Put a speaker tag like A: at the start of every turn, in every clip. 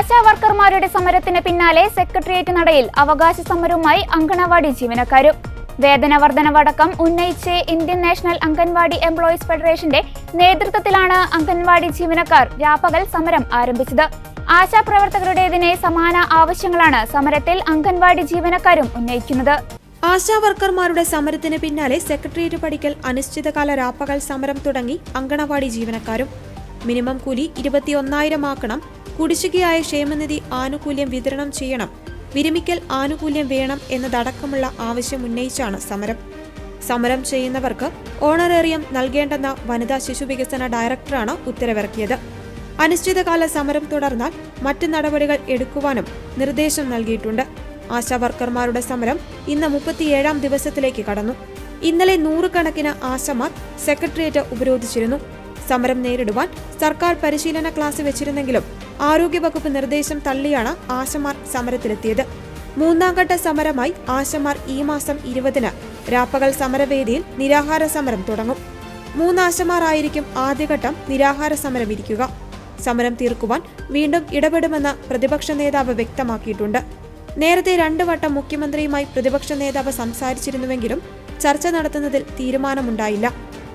A: ആശാ വർക്കർമാരുടെ സമരത്തിന് പിന്നാലെ സെക്രട്ടേറിയറ്റ് നടയിൽ അവകാശ സമരവുമായി അങ്കണവാടി ജീവനക്കാരും. വേതന വർധനവടക്കം ഉന്നയിച്ച് ഇന്ത്യൻ നാഷണൽ അംഗൻവാടി എംപ്ലോയീസ് ഫെഡറേഷന്റെ നേതൃത്വത്തിലാണ് അംഗൻവാടി ജീവനക്കാർ രാപ്പകൽ സമരം ആരംഭിച്ചത്. ആശാപ്രവർത്തകരുടേതിനെ സമാന ആവശ്യങ്ങളാണ് സമരത്തിൽ അംഗൻവാടി ജീവനക്കാരും ഉന്നയിക്കുന്നത്.
B: ആശാ വർക്കർമാരുടെ സമരത്തിന് പിന്നാലെ സെക്രട്ടേറിയറ്റ് പടിക്കൽ അനിശ്ചിതകാല രാപ്പകൽ സമരം തുടങ്ങി അങ്കണവാടി ജീവനക്കാരും. മിനിമം കൂലി ഇരുപത്തിയൊന്നായിരം ആക്കണം കുടിശ്ശികയായ ക്ഷേമനിധി ആനുകൂല്യം വിതരണം ചെയ്യണം. വിരമിക്കൽ ആനുകൂല്യം വേണം എന്നതടക്കമുള്ള ആവശ്യം ഉന്നയിച്ചാണ് സമരം. സമരം ചെയ്യുന്നവർക്ക് ഓണറേറിയം നൽകേണ്ടെന്ന വനിതാ ശിശു വികസന ഡയറക്ടറാണ് ഉത്തരവിറക്കിയത്. അനിശ്ചിതകാല സമരം തുടർന്നാൽ മറ്റ് നടപടികൾ എടുക്കുവാനും നിർദ്ദേശം നൽകിയിട്ടുണ്ട്. ആശാവർക്കർമാരുടെ സമരം ഇന്ന് മുപ്പത്തിയേഴാം ദിവസത്തിലേക്ക് കടന്നു. ഇന്നലെ നൂറുകണക്കിന് ആശമാർ സെക്രട്ടേറിയറ്റ് ഉപരോധിച്ചിരുന്നു. സമരം നേരിടുവാൻ സർക്കാർ പരിശീലന ക്ലാസ് വെച്ചിരുന്നെങ്കിലും ആരോഗ്യവകുപ്പ് നിർദ്ദേശം തള്ളിയാണ് ആശമാർ സമരത്തിലെത്തിയത്. മൂന്നാം ഘട്ട സമരമായി ആശമാർ ഈ മാസം ഇരുപതിന് രാപ്പകൽ സമരവേദിയിൽ നിരാഹാര സമരം തുടങ്ങും. മൂന്നാശമാരായിരിക്കും ആദ്യഘട്ടം നിരാഹാര സമരം ഇരിക്കുക. സമരം തീർക്കുവാൻ വീണ്ടും ഇടപെടുമെന്ന് പ്രതിപക്ഷ നേതാവ് വ്യക്തമാക്കിയിട്ടുണ്ട്. നേരത്തെ രണ്ടു വട്ടം മുഖ്യമന്ത്രിയുമായി പ്രതിപക്ഷ നേതാവ് സംസാരിച്ചിരുന്നുവെങ്കിലും ചർച്ച നടത്തുന്നതിൽ തീരുമാനമുണ്ടായില്ല.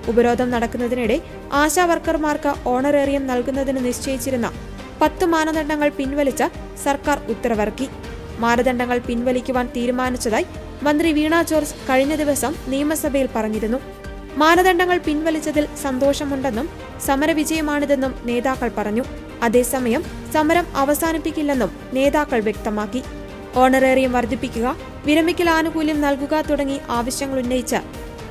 B: ഉപരോധം നടക്കുന്നതിനിടെ ആശാ വർക്കർമാർക്ക് ഓണറേറിയം നൽകുന്നതിന് നിശ്ചയിച്ചിരുന്ന പത്ത് മാനദണ്ഡങ്ങൾ പിൻവലിച്ച സർക്കാർ ഉത്തരവിറക്കി. മാനദണ്ഡങ്ങൾ പിൻവലിക്കുവാൻ തീരുമാനിച്ചതായി മന്ത്രി വീണ ജോർജ് കഴിഞ്ഞ ദിവസം നിയമസഭയിൽ പറഞ്ഞിരുന്നു. മാനദണ്ഡങ്ങൾ പിൻവലിച്ചതിൽ സന്തോഷമുണ്ടെന്നും സമരവിജയമാണിതെന്നും നേതാക്കൾ പറഞ്ഞു. അതേസമയം സമരം അവസാനിപ്പിക്കില്ലെന്നും നേതാക്കൾ വ്യക്തമാക്കി. ഓണറേറിയം വർദ്ധിപ്പിക്കുക വിരമിക്കൽ ആനുകൂല്യം നൽകുക തുടങ്ങി ആവശ്യങ്ങൾ ഉന്നയിച്ച്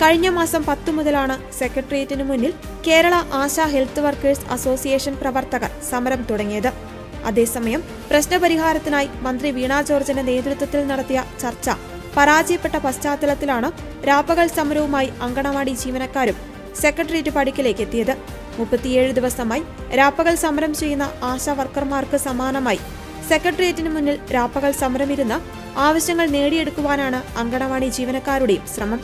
B: കഴിഞ്ഞ മാസം പത്തു മുതലാണ് സെക്രട്ടേറിയറ്റിനു മുന്നിൽ Kerala Asha health workers association പ്രവർത്തകർ സമരം തുടങ്ങിയത്. അതേസമയം പ്രശ്നപരിഹാരത്തിനായി മന്ത്രി വീണ ജോർജിന്റെ നേതൃത്വത്തിൽ നടത്തിയ ചർച്ച പരാജയപ്പെട്ട പശ്ചാത്തലത്തിലാണ് രാപ്പകൽ സമരവുമായി അങ്കണവാടി ജീവനക്കാരും സെക്രട്ടേറിയറ്റ് പടിക്കലേക്ക് എത്തിയത്. മുപ്പത്തിയേഴ് ദിവസമായി രാപ്പകൽ സമരം ചെയ്യുന്ന ആശാ വർക്കർമാർക്ക് സമാനമായി സെക്രട്ടേറിയറ്റിന് മുന്നിൽ രാപ്പകൽ സമരമിരുന്ന് ആവശ്യങ്ങൾ നേടിയെടുക്കുവാനാണ് അങ്കണവാടി ജീവനക്കാരുടെയും ശ്രമം.